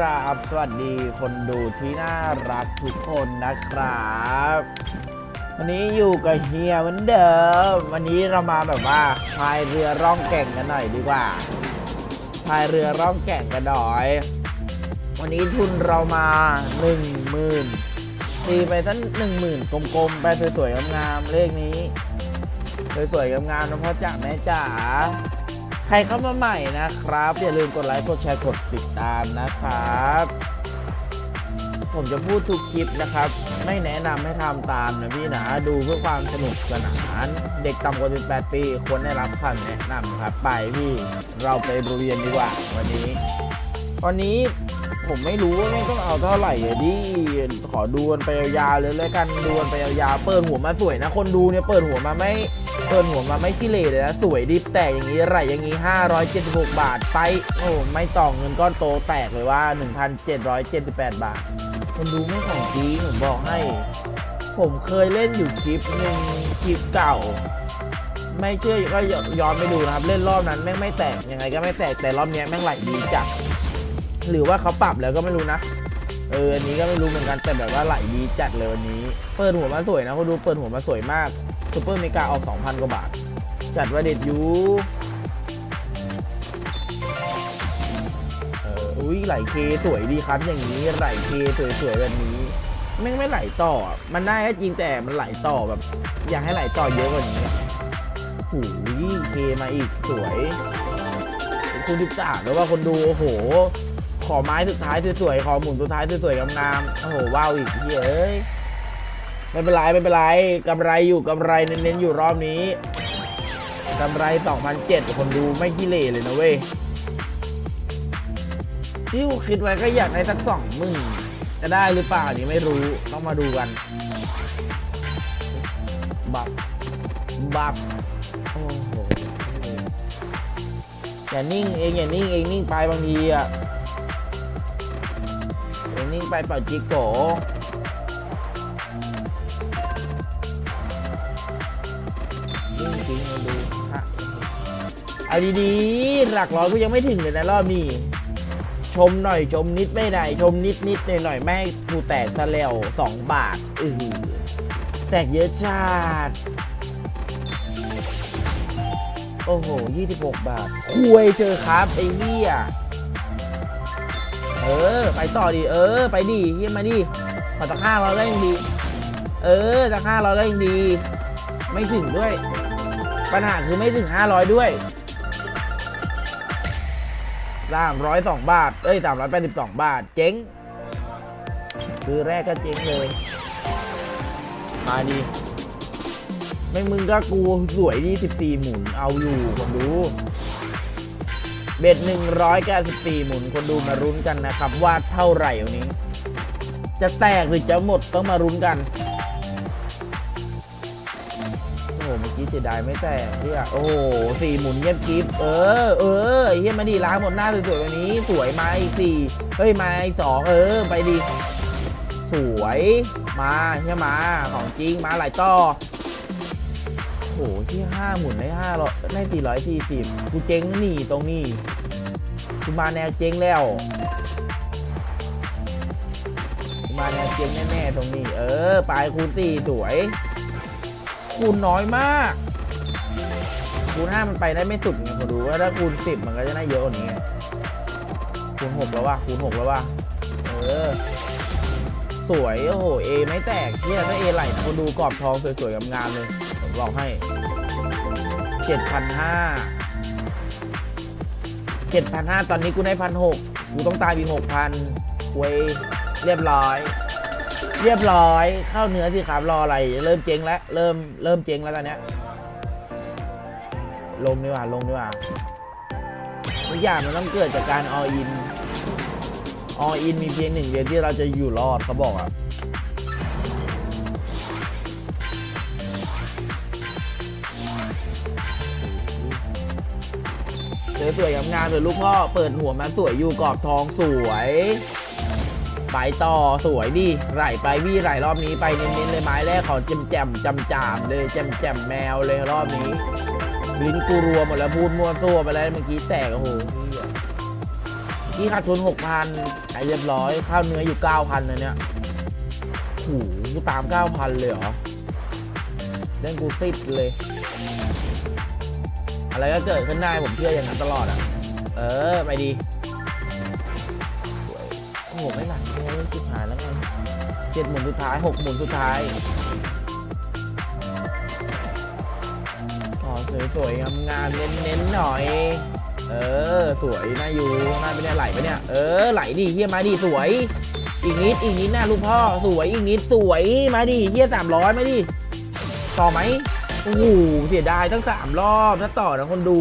ครับ สวัสดีคนดูที่น่ารักทุกคนนะครับ วันนี้อยู่กับเฮียเหมือนเดิม วันนี้เรามาแบบว่าพายเรือร่องแก่งกันหน่อยดีกว่าพายเรือร่องแก่งกันหน่อย วันนี้ทุนเรามาหนึ่งหมื่นตีไปทั้งหนึ่งหมื่นกลมๆ ไปสวยๆงามๆเลขนี้สวยๆงามๆนะพ่อจ๋าแม่จ๋า ใครเข้ามาใหม่นะครับ อย่าลืมกดไลค์กดแชร์กดติดตามนะครับ ผมจะพูดทุกคลิปนะครับ ไม่แนะนำให้ทำตามนะพี่นะดูเพื่อความสนุกสนาน เด็กต่ำกว่า 18 ปีควรได้รับคำแนะนำครับ ไปพี่เราไปเรียนดีกว่าวันนี้ วันนี้ ผมไม่รู้ว่าไม่ต้องเอาเท่าไหร่อะดิขอดูกันไปยาวๆเลยแล้วกันดูกันไปยาวๆเปิดหัวมาสวยนะ คนดูเนี่ยเปิดหัวมาไม่เปิดหัวมาไม่ขี้เหร่เลยนะสวยดิบแตกอย่างนี้ไรอย่างนี้ 576 บาทไปโอ้ไม่ต่อเงินก้อนโตแตกเลยว่า 1,778 บาท คนดูไม่ของจริงผมบอกให้ ผมเคยเล่นอยู่คลิปหนึ่งคลิปเก่าไม่เชื่อก็ย้อนไปดูนะครับ เล่นรอบนั้นแม่งไม่แตกยังไงก็ไม่แตกแต่รอบเนี้ยแม่งไหลดีจัด หรือว่าเขาปรับแล้วก็ไม่รู้นะ เออ อันนี้ก็ไม่รู้เหมือนกัน แต่แบบว่าไหลดีจัดเลยวันนี้ เปิดหัวมาสวยนะคนดู เปิดหัวมาสวยมากซูเปอร์เมกาออก 2,000 กว่าบาท จัดว่าเด็ดยูเอออุ้ยไหลเคสวยดีครับ อย่างนี้ไหลเคสวยๆแบบนี้แม่งไม่ไหลต่อ มันได้จริงแต่มันไหลต่อแบบ อยากให้ไหลต่อเยอะกว่านี้หูยเคมาอีกสวย คุณดิบสามแล้วว่าคนดู โอ้โห อไม้สุดท้ายสวยๆ ขอหมุนสุดท้ายสวยๆ งามๆ โอ้โห ว้าวอีกเฮ้ย ไม่เป็นไรไม่เป็นไรกำไรอยู่กำไรเน้นๆ อยู่รอบนี้กำไร2,007คนดูไม่ขี้เหร่เลยนะเว้ย ที่กูคิดไว้ก็อยากได้สักสองหมื่นจะได้หรือเปล่านี่ไม่รู้ ต้องมาดูกัน บับ บับ โอ้โหอย่านิ่งเองอย่านิ่งเองนิ่งไปบางทีอะ นิ่ไปเป่าจิโกจริงจริงๆมาดูฮะเอาดีๆ หลักร้อยก็ยังไม่ถึงเลยนะรอบนี้ ชมหน่อยชมนิดไม่ได้ชมนิดนิดหน่อยหน่อยๆไม่กูแตกซะแล้วสองบาทอือแตกเยอะชาติโอ้โห 26 บาทคุยเจอครับ ไอ้เหี้ย ไปต่อดิเออ ไปดิเฮียมาดิขอตะค่าเราก็ยังดี เออตะค่าเราก็ยังดี ไม่ถึงด้วย ปัญหาคือไม่ถึง 500 ด้วย302บาท เอ้ย382บสองบาท เจ๊ง คือแรกก็เจ๊งเลย มาดิแม่มึงก็กูสวยดี14หมุนเอาอยู่คนดู เบ็ด194 หมุนคนดูมารุ้นกันนะครับ ว่าเท่าไหร่วันนี้ จะแตกหรือจะหมดต้องมารุ้นกัน โอ้โหเมื่อกี้เสียดายไม่แตกเฮียโอ้โหสี่หมุนเงียบกิฟเออ เออเฮียมาดีล้างหมดหน้าสวยๆวันนี้ สวยมาอีกสี่เฮ้ยมาอีกสองเออ ไปดี สวยมาเฮียมาของจริงมาหลายต่อ หที่ห้าหมุนได้ห้าร้อยได้สี่ร้อยสี่สิบกูเจ๊งหนีตรงนี้กูมาแนวเจ๊งแล้วกูมาแนวเจ๊งแน่ๆตรงนี้ เออปลายคูณสี่สวย คูณน้อยมาก คูณห้ามันไปได้ไม่สุดไงผมดูว่าถ้าคูณสิบมันก็จะได้เยอะกว่านี้คูณหกแล้วว่ะคูณหกแล้วว่ะเออ สวยโอ้โหเอไม่แตกที่ถ้าเอไหลนะคุณดูกรอบทองสวยๆงามๆเลยผมบอกให้เจ็ดพันห้าเจ็ดพันห้าตอนนี้กูได้พันหกกูต้องตามอีกหกพันเว้ยเรียบร้อย เรียบร้อย เข้าเนื้อสิครับรออะไร เริ่มเจ๊งแล้วเริ่มเริ่มเจ๊งแล้วตอนเนี้ยลงดีกว่าลงดีกว่าทุกอย่างมันต้องเกิดจากการออิน ออินมีเพียงหนึ่งเดียวที่เราจะอยู่รอดเขาบอกอะสวยๆงามๆเลยลูกพ่อ เปิดหัวมาสวยอยู่กรอบทองสวย ไปต่อสวยดิไหลไปวี่ไหลรอบนี้ไปเน้นๆเลยไม้แรกขอแจมแจมจำจามเลยแจมแจมๆแมวเลยรอบนี้ลิ้นกูรัวหมดแล้วพูดมั่วซั่วไปแล้วเมื่อกี้แตกโอ้โห ที่ขาดทุนหกพันไอเรียบร้อย ข้าวเนื้ออยู่เก้าพันนะเนี่ยโหกูตามเก้าพันเลยเหรอ เล่นกูติดเลย อะไรก็เกิดขึ้นได้ผมเชื่ออย่างนั้นตลอดอะ เออ ไปดี โอ้โห ไม่หลังเลยสุดท้ายแล้วไงเจ็ดหมุนสุดท้ายหกหมุนสุดท้ายขอสวยๆงามๆเน้นๆหน่อย เออ สวยน่าอยู่น่าไปเนี่ยไหลไปเนี่ย เออ ไหลดิเฮียมาดิสวย อีกนิด อีกนิดนะลูกพ่อ สวย อีกนิด สวย มาดิเฮียสามร้อยมาดิ ต่อไหมโอ้โห เสียดายตั้งสามรอบ ถ้าต่อนะคนดู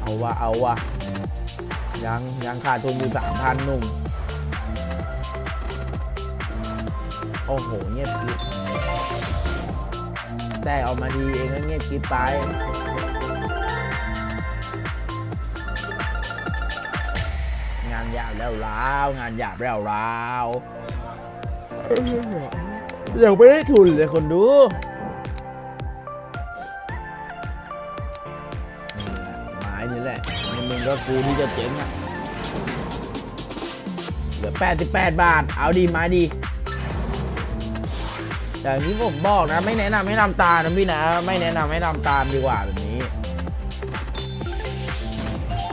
เอาวะ เอาวะ ยัง ยังขาดทุนอยู่สามพันหนุ่ม โอ้โห เงียบกริบแต่ออกมาดีเองก็เงียบกริบไป ยาบแล้วร้าวงานหยาบแล้วร้าวยังไม่ได้ทุนเลยคนดูไม้นี่แหละนี่มึงก็กูที่จะเจ๊งอะเหลือ 88 บาท เอาดีมาดีอย่างนี้ผมบอกนะ ไม่แนะนำให้ทำตามนะพี่นะ ไม่แนะนำให้ทำตามดีกว่าแบบนี้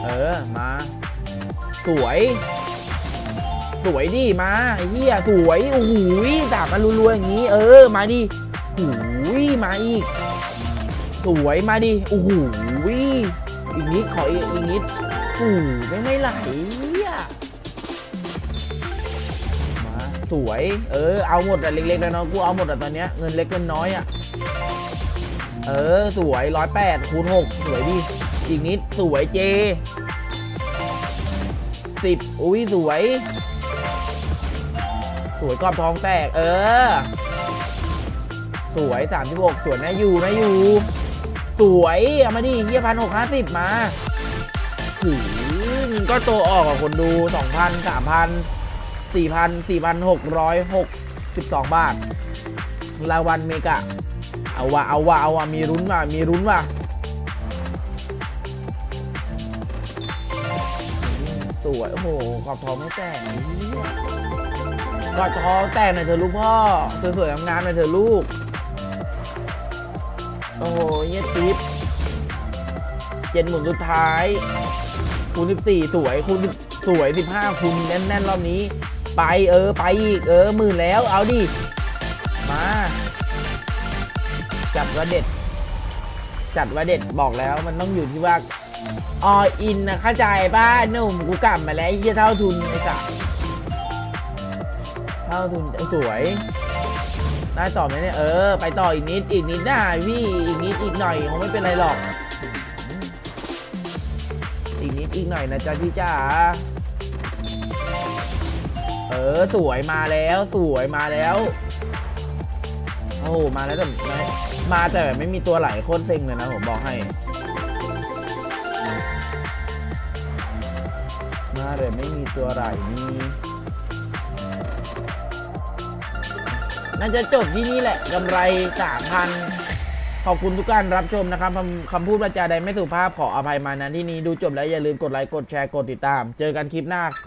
เออ มา สวย สวยดิมาเหี้ยสวยโอ้โหดาบมารัวๆอย่างนี้ เออ มาดิโอ้โหมาอีก สวยมาดิโอ้โหอีกนิดขออีกอีกนิดโอ้ไม่ไม่ไหลมาสวย เออ เอาหมดอะเล็กๆแล้วเนาะกูเอาหมดอะตอนเนี้ยเงินเล็กเงินน้อยอะเออ สวยร้อยแปดคูณหกสวยดิอีกนิดสวยเจ สิบอุ้ยสวย สวยกรอบทองแตก เออ สวยสามสิบหกสวยนะอยู่นะอยู่สวยเอามาดิเฮียพันหกห้าสิบมาถือมันก็โตออกกับคนดูสองพันสามพันสี่พันสี่พันหกร้อยหกสิบสองบาทรางวัลเมกะ เอาวะเอาวะเอาวะมีรุ้นว่ะมีรุ้นว่ะ วย โอ้โหกรอบทองไม่แตกกรอบทองแตกหน่อยเถอะลูกพ่อสวยๆงามๆหน่อยเถอะลูก โอ้โหเงี้ยติ๊บเจ็ดหมุนสุดท้าย คูณสิบสี่สวย คูณสวยสิบห้าคูณแน่นๆรอบนี้ ไปเออไปอีกเออหมื่นแล้ว เอาดิ มาจัดว่าเด็ด จัดว่าเด็ดบอกแล้วมันต้องอยู่ที่ว่า ออินนะเข้าใจป้าหนุ่มกูกลับมาแล้วไอ้เหี้ยเท่าทุนไอ้สัสเท่าทุนสวยได้ต่อไหมเนี่ยเออไปต่ออีกนิดอีกนิดได้พี่อีกนิดอีกหน่อยคงไม่เป็นไรหรอก อีกนิดอีกหน่อยนะจ๊ะพี่จ๋าเออสวยมาแล้วสวยมาแล้วโอ้มาแล้วแต่ไม่มาแต่ไม่มีตัวไหลโคตรเซ็งเลยนะผมบอกให้ มาเลยไม่มีตัวไหลนี่น่าจะจบที่นี่แหละกำไรสามพันขอบคุณทุกการรับชมนะครับคำคำพูดประจาใดไม่สุภาพขออภัยมาณที่นี้ดูจบแล้วอย่าลืมกดไลค์กดแชร์กดติดตาม เจอกันคลิปหน้า